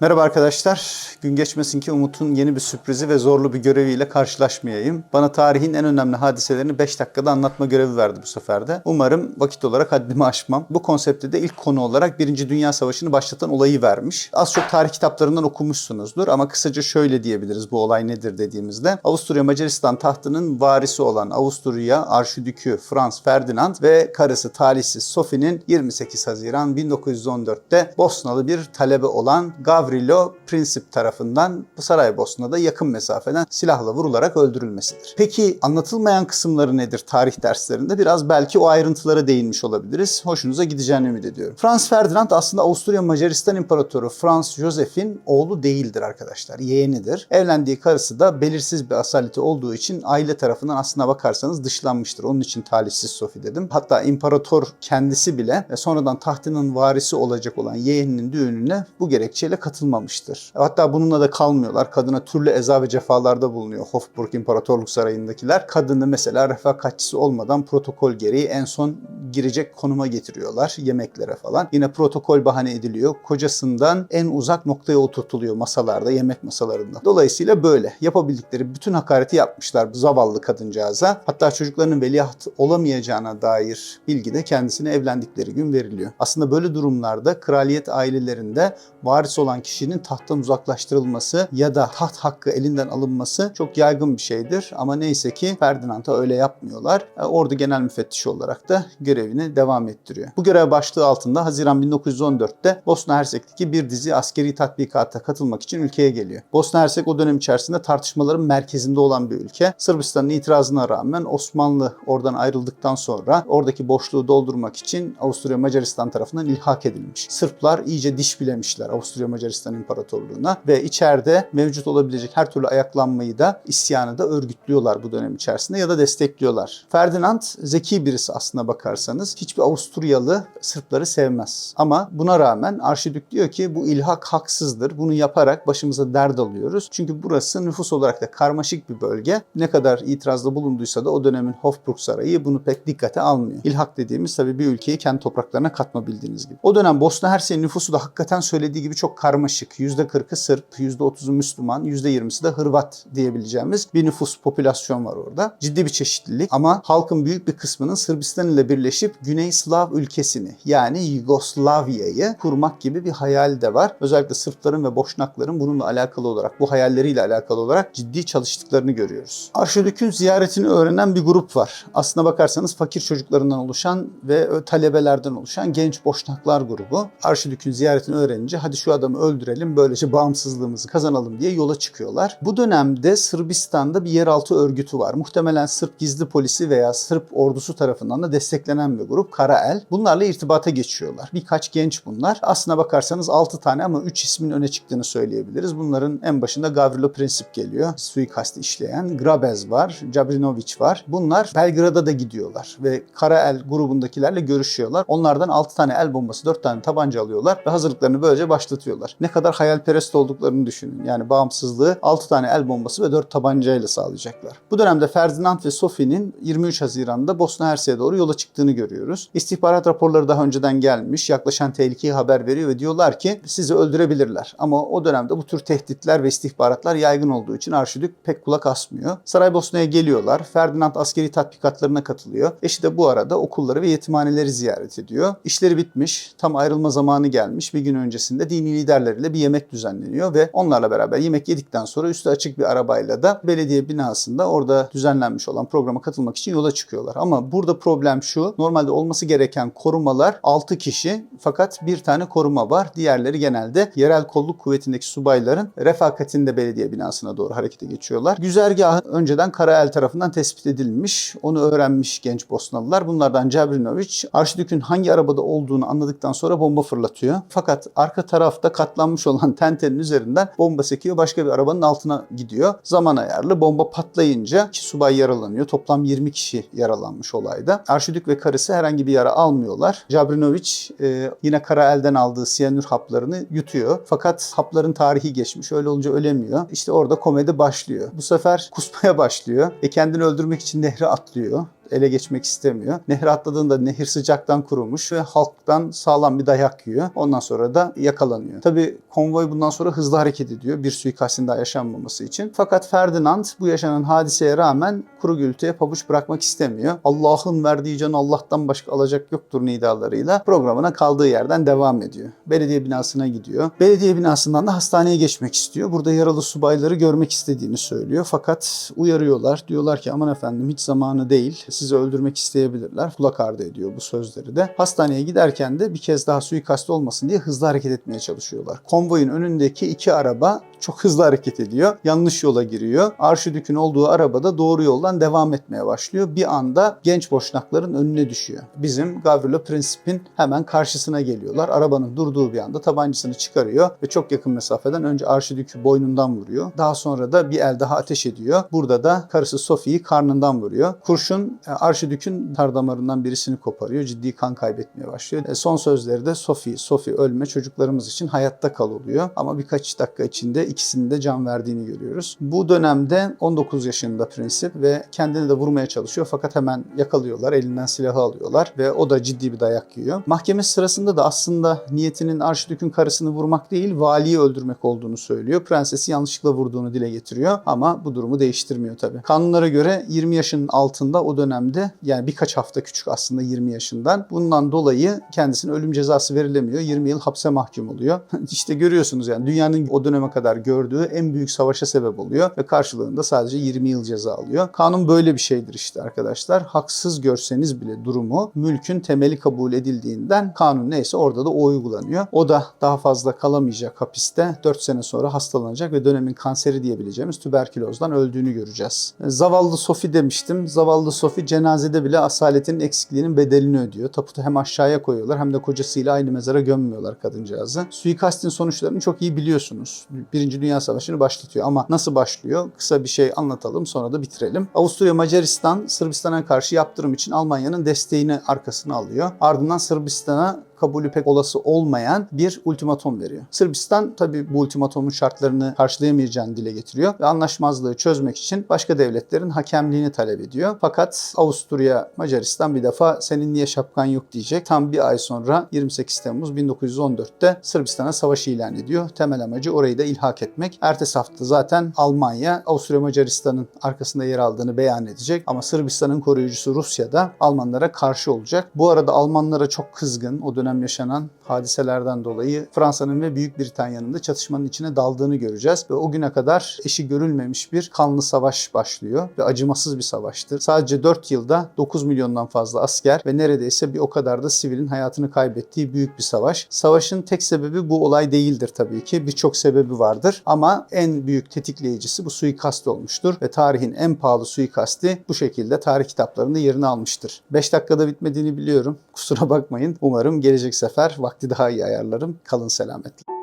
Merhaba arkadaşlar. Gün geçmesin ki Umut'un yeni bir sürprizi ve zorlu bir göreviyle karşılaşmayayım. Bana tarihin en önemli hadiselerini 5 dakikada anlatma görevi verdi bu sefer de. Umarım vakit olarak haddimi aşmam. Bu konseptte de ilk konu olarak 1. Dünya Savaşı'nı başlatan olayı vermiş. Az çok tarih kitaplarından okumuşsunuzdur ama kısaca şöyle diyebiliriz bu olay nedir dediğimizde. Avusturya Macaristan tahtının varisi olan Avusturya Arşidükü Franz Ferdinand ve karısı talihsiz Sophie'nin 28 Haziran 1914'te Bosnalı bir talebe olan Gavrilo Princip tarafından Saraybosna'da yakın mesafeden silahla vurularak öldürülmesidir. Peki anlatılmayan kısımları nedir tarih derslerinde? Biraz belki o ayrıntılara değinmiş olabiliriz. Hoşunuza gideceğini ümit ediyorum. Franz Ferdinand aslında Avusturya Macaristan İmparatoru Franz Josef'in oğlu değildir arkadaşlar. Yeğenidir. Evlendiği karısı da belirsiz bir asaleti olduğu için aile tarafından aslına bakarsanız dışlanmıştır. Onun için talihsiz Sophie dedim. Hatta imparator kendisi bile sonradan tahtının varisi olacak olan yeğeninin düğününe bu gerekçeyle katılmamıştır. Hatta bununla da kalmıyorlar. Kadına türlü eza ve cefalarda bulunuyor Hofburg İmparatorluk Sarayı'ndakiler. Kadını mesela refakatçisi olmadan protokol gereği en son girecek konuma getiriyorlar yemeklere falan. Yine protokol bahane ediliyor. Kocasından en uzak noktaya oturtuluyor masalarda, yemek masalarında. Dolayısıyla böyle. Yapabildikleri bütün hakareti yapmışlar bu zavallı kadıncağıza. Hatta çocuklarının veliaht olamayacağına dair bilgi de kendisine evlendikleri gün veriliyor. Aslında böyle durumlarda kraliyet ailelerinde varis olan kişinin tahttan uzaklaştırılması ya da taht hakkı elinden alınması çok yaygın bir şeydir. Ama neyse ki Ferdinand'a öyle yapmıyorlar. E, Ordu Genel Müfettişi olarak da görevini devam ettiriyor. Bu görev başlığı altında Haziran 1914'te Bosna Hersek'teki bir dizi askeri tatbikata katılmak için ülkeye geliyor. Bosna Hersek o dönem içerisinde tartışmaların merkezinde olan bir ülke. Sırbistan'ın itirazına rağmen Osmanlı oradan ayrıldıktan sonra oradaki boşluğu doldurmak için Avusturya Macaristan tarafından ilhak edilmiş. Sırplar iyice diş bilemişler Avusturya Macaristan İmparatorluğu'na ve içeride mevcut olabilecek her türlü ayaklanmayı da isyanı da örgütlüyorlar bu dönem içerisinde ya da destekliyorlar. Ferdinand zeki birisi aslına bakarsanız. Hiçbir Avusturyalı Sırpları sevmez. Ama buna rağmen Arşidük diyor ki bu ilhak haksızdır. Bunu yaparak başımıza dert alıyoruz. Çünkü burası nüfus olarak da karmaşık bir bölge. Ne kadar itirazda bulunduysa da o dönemin Hofburg Sarayı bunu pek dikkate almıyor. İlhak dediğimiz tabii bir ülkeyi kendi topraklarına katma bildiğiniz gibi. O dönem Bosna Hersek'in nüfusu da hakikaten söylediği gibi çok karmaşık. %40'ı Sırp, %30'u Müslüman, %20'si de Hırvat diyebileceğimiz bir nüfus popülasyon var orada. Ciddi bir çeşitlilik ama halkın büyük bir kısmının Sırbistan ile birleşip Güney Slav ülkesini yani Yugoslavya'yı kurmak gibi bir hayal de var. Özellikle Sırpların ve Boşnakların bununla alakalı olarak, bu hayalleriyle alakalı olarak ciddi çalıştıklarını görüyoruz. Arşidük'ün ziyaretini öğrenen bir grup var. Aslına bakarsanız fakir çocuklarından oluşan ve talebelerden oluşan genç Boşnaklar grubu. Arşidük'ün ziyaretini öğrenince hadi şu adamı öldürelim böylece bağımsızlığımızı kazanalım diye yola çıkıyorlar. Bu dönemde Sırbistan'da bir yeraltı örgütü var. Muhtemelen Sırp gizli polisi veya Sırp ordusu tarafından da desteklenen bir grup Karael. Bunlarla irtibata geçiyorlar. Birkaç genç bunlar. Aslına bakarsanız 6 tane ama 3 ismin öne çıktığını söyleyebiliriz. Bunların en başında Gavrilo Princip geliyor. Suikasti işleyen. Grabez var. Cabrinovic var. Bunlar Belgrad'a da gidiyorlar ve Karael grubundakilerle görüşüyorlar. Onlardan 6 tane el bombası, 4 tane tabanca alıyorlar ve hazırlıklarını böylece başlatıyorlar. Ne kadar hayalperest olduklarını düşünün. Yani bağımsızlığı 6 tane el bombası ve 4 tabancayla sağlayacaklar. Bu dönemde Ferdinand ve Sophie'nin 23 Haziran'da Bosna Hersek'e doğru yola çıktığını görüyoruz. İstihbarat raporları daha önceden gelmiş. Yaklaşan tehlikeyi haber veriyor ve diyorlar ki sizi öldürebilirler. Ama o dönemde bu tür tehditler ve istihbaratlar yaygın olduğu için Arşidük pek kulak asmıyor. Saraybosna'ya geliyorlar. Ferdinand askeri tatbikatlarına katılıyor. Eşi de bu arada okulları ve yetimhaneleri ziyaret ediyor. İşleri bitmiş. Tam ayrılma zamanı gelmiş. Bir gün öncesinde dini liderleriyle bir yemek düzenleniyor ve onlarla beraber yemek yedikten sonra üstü açık bir arabayla da belediye binasında orada düzenlenmiş olan programa katılmak için yola çıkıyorlar. Ama burada problem şu. Normalde olması gereken korumalar 6 kişi fakat bir tane koruma var. Diğerleri genelde yerel kolluk kuvvetindeki subayların refakatinde belediye binasına doğru harekete geçiyorlar. Güzergah önceden Karael tarafından tespit edilmiş. Onu öğrenmiş genç Bosnalılar. Bunlardan Cabrinovic Arşidük'ün hangi arabada olduğunu anladıktan sonra bomba fırlatıyor. Fakat arka tarafta katlanmış olan tentenin üzerinden bomba sekiyor. Başka bir arabanın altına gidiyor. Zaman ayarlı bomba patlayınca iki subay yaralanıyor. Toplam 20 kişi yaralanmış olayda. Arşidük ve karısı herhangi bir yara almıyorlar. Cabrinovic e, yine Karael'den aldığı siyanür haplarını yutuyor. Fakat hapların tarihi geçmiş. Öyle olunca ölemiyor. İşte orada komedi başlıyor. Bu sefer kusmaya başlıyor. E kendini öldürmek için nehre atlıyor ele geçmek istemiyor. Nehre atladığında nehir sıcaktan kurumuş ve halktan sağlam bir dayak yiyor. Ondan sonra da yakalanıyor. Tabi konvoy bundan sonra hızlı hareket ediyor bir suikastin daha yaşanmaması için. Fakat Ferdinand bu yaşanan hadiseye rağmen kuru gürültüye pabuç bırakmak istemiyor. Allah'ın verdiği canı Allah'tan başka alacak yoktur nidalarıyla programına kaldığı yerden devam ediyor. Belediye binasına gidiyor. Belediye binasından da hastaneye geçmek istiyor. Burada yaralı subayları görmek istediğini söylüyor. Fakat uyarıyorlar. Diyorlar ki aman efendim hiç zamanı değil. Sizi öldürmek isteyebilirler. Kulak ardı ediyor bu sözleri de. Hastaneye giderken de bir kez daha suikast olmasın diye hızlı hareket etmeye çalışıyorlar. Konvoyun önündeki iki araba çok hızlı hareket ediyor. Yanlış yola giriyor. Arşidük'ün olduğu arabada doğru yoldan devam etmeye başlıyor. Bir anda genç boşnakların önüne düşüyor. Bizim Gavrilo Princip'in hemen karşısına geliyorlar. Arabanın durduğu bir anda tabancasını çıkarıyor ve çok yakın mesafeden önce Arşidük'ü boynundan vuruyor. Daha sonra da bir el daha ateş ediyor. Burada da karısı Sophie'yi karnından vuruyor. Kurşun e, Arşidük'ün tar damarından birisini koparıyor. Ciddi kan kaybetmeye başlıyor. E, son sözleri de Sophie, Sophie ölme çocuklarımız için hayatta kal oluyor. Ama birkaç dakika içinde ikisinin de can verdiğini görüyoruz. Bu dönemde 19 yaşında Prensip ve kendini de vurmaya çalışıyor fakat hemen yakalıyorlar. Elinden silahı alıyorlar ve o da ciddi bir dayak yiyor. Mahkeme sırasında da aslında niyetinin Arşidük'ün karısını vurmak değil, valiyi öldürmek olduğunu söylüyor. Prensesi yanlışlıkla vurduğunu dile getiriyor ama bu durumu değiştirmiyor tabii. Kanunlara göre 20 yaşının altında o dönemde yani birkaç hafta küçük aslında 20 yaşından. Bundan dolayı kendisine ölüm cezası verilemiyor. 20 yıl hapse mahkum oluyor. işte görüyorsunuz yani dünyanın o döneme kadar gördüğü en büyük savaşa sebep oluyor ve karşılığında sadece 20 yıl ceza alıyor. Kanun böyle bir şeydir işte arkadaşlar. Haksız görseniz bile durumu mülkün temeli kabul edildiğinden kanun neyse orada da o uygulanıyor. O da daha fazla kalamayacak hapiste. 4 sene sonra hastalanacak ve dönemin kanseri diyebileceğimiz tüberkülozdan öldüğünü göreceğiz. Zavallı Sofi demiştim. Zavallı Sofi cenazede bile asaletin eksikliğinin bedelini ödüyor. Taputu hem aşağıya koyuyorlar hem de kocasıyla aynı mezara gömmüyorlar kadıncağızı. Suikastin sonuçlarını çok iyi biliyorsunuz. Birinci Dünya Savaşı'nı başlatıyor ama nasıl başlıyor? Kısa bir şey anlatalım sonra da bitirelim. Avusturya Macaristan Sırbistan'a karşı yaptırım için Almanya'nın desteğini arkasına alıyor. Ardından Sırbistan'a kabulü pek olası olmayan bir ultimatom veriyor. Sırbistan tabii bu ultimatomun şartlarını karşılayamayacağını dile getiriyor ve anlaşmazlığı çözmek için başka devletlerin hakemliğini talep ediyor. Fakat Avusturya, Macaristan bir defa senin niye şapkan yok diyecek. Tam bir ay sonra 28 Temmuz 1914'te Sırbistan'a savaş ilan ediyor. Temel amacı orayı da ilhak etmek. Ertesi hafta zaten Almanya Avusturya Macaristan'ın arkasında yer aldığını beyan edecek ama Sırbistan'ın koruyucusu Rusya da Almanlara karşı olacak. Bu arada Almanlara çok kızgın o dönem yaşanan hadiselerden dolayı Fransa'nın ve Büyük Britanya'nın da çatışmanın içine daldığını göreceğiz ve o güne kadar eşi görülmemiş bir kanlı savaş başlıyor ve acımasız bir savaştır. Sadece 4 yılda 9 milyondan fazla asker ve neredeyse bir o kadar da sivilin hayatını kaybettiği büyük bir savaş. Savaşın tek sebebi bu olay değildir tabii ki. Birçok sebebi vardır ama en büyük tetikleyicisi bu suikast olmuştur ve tarihin en pahalı suikasti bu şekilde tarih kitaplarında yerini almıştır. 5 dakikada bitmediğini biliyorum. Kusura bakmayın. Umarım gelecek sefer vakti daha iyi ayarlarım. Kalın selametle.